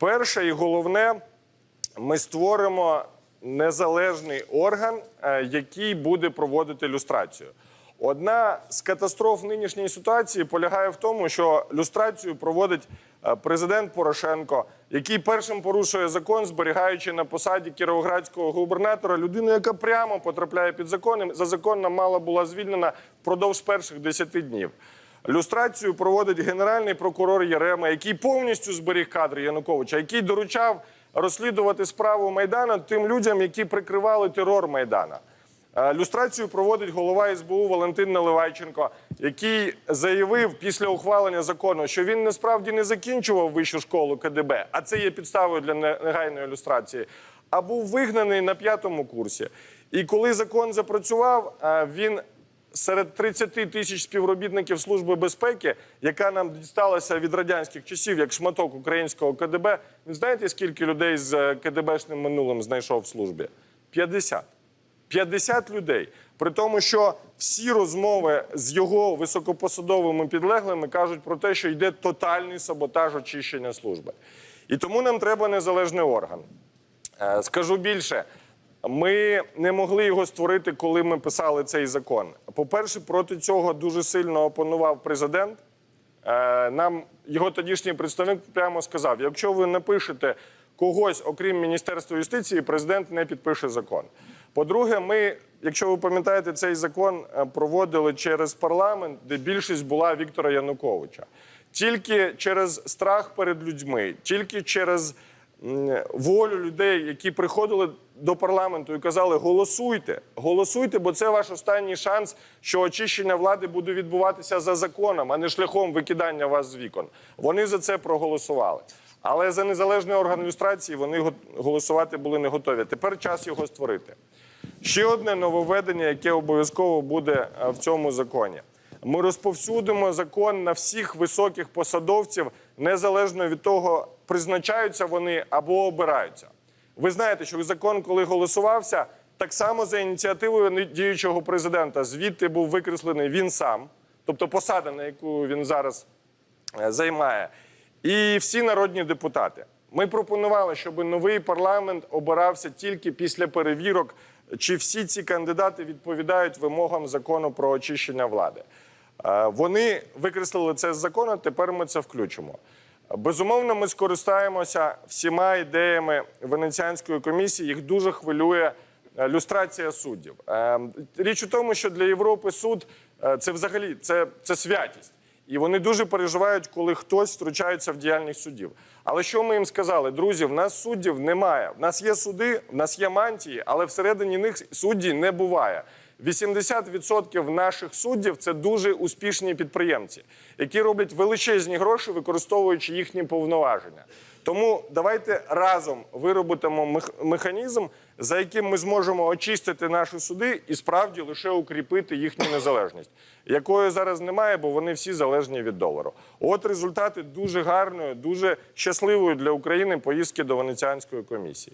Перше і головне, ми створимо незалежний орган, е, який буде проводити люстрацію. Одна з катастроф нинішньої ситуації полягає в тому, що люстрацію проводить е, президент Порошенко, який першим порушує закон, зберігаючи на посаді кіровоградського губернатора людину, яка прямо потрапляє під закон. За законом мала була звільнена впродовж перших 10 днів. Люстрацію проводить генеральний прокурор Єрема, який повністю зберіг кадри Януковича, який доручав розслідувати справу Майдана тим людям, які прикривали терор Майдана. Е, Люстрацію проводить голова СБУ Валентин Наливайченко, який заявив після ухвалення закону, що він насправді не закінчував вищу школу КДБ, а це є підставою для негайної люстрації, а був вигнаний на п'ятому курсі. І коли закон запрацював, е, він серед 30 тисяч співробітників Служби безпеки, яка нам дісталася від радянських часів як шматок українського КДБ, ви знаєте, скільки людей з е, КДБшним минулим знайшов в службі? 50. 50 людей. При тому, що всі розмови з його високопосадовими підлеглими кажуть про те, що йде тотальний саботаж очищення служби. І тому нам треба незалежний орган. Е, Скажу більше, ми не могли його створити, коли ми писали цей закон. По-перше, проти цього дуже сильно опонував президент. Е, Нам його тодішній представник прямо сказав: якщо ви напишете когось, окрім Міністерства юстиції, президент не підпише закон. По-друге, ми, якщо ви пам'ятаєте, цей закон е, проводили через парламент, де більшість була Віктора Януковича. Тільки через страх перед людьми, тільки через волю людей, які приходили до парламенту і казали: голосуйте, голосуйте, бо це ваш останній шанс, що очищення влади буде відбуватися за законом, а не шляхом викидання вас з вікон. Вони за це проголосували. Але за незалежний орган люстрації вони голосувати були не готові. Тепер час його створити. Ще одне нововведення, яке обов'язково буде е, в цьому законі. Ми розповсюдимо закон на всіх високих посадовців, незалежно від того, призначаються вони або обираються. Ви знаєте, що закон, коли голосувався, так само за ініціативою діючого президента, звідти був викреслений він сам, тобто посада, на яку він зараз е, займає, і всі народні депутати. Ми пропонували, щоб новий парламент обирався тільки після перевірок, чи всі ці кандидати відповідають вимогам закону про очищення влади. Е, Вони викреслили це з закону. Тепер ми це включимо. Безумовно, ми скористаємося всіма ідеями Венеціанської комісії. Їх дуже хвилює е, люстрація суддів. Е, Річ у тому, що для Європи суд це взагалі це, це святість. І вони дуже переживають, коли хтось втручається в діяльність суддів. Але що ми їм сказали? Друзі, в нас суддів немає. В нас є суди, в нас є мантії, але всередині них судді не буває. 80% наших суддів це дуже успішні підприємці, які роблять величезні гроші, використовуючи їхні повноваження. Тому давайте разом виробимо механізм, за яким ми зможемо очистити наші суди і справді лише укріпити їхню незалежність, якої зараз немає, бо вони всі залежні від долару. От результати дуже гарної, дуже щасливої для України поїздки до Венеціанської комісії.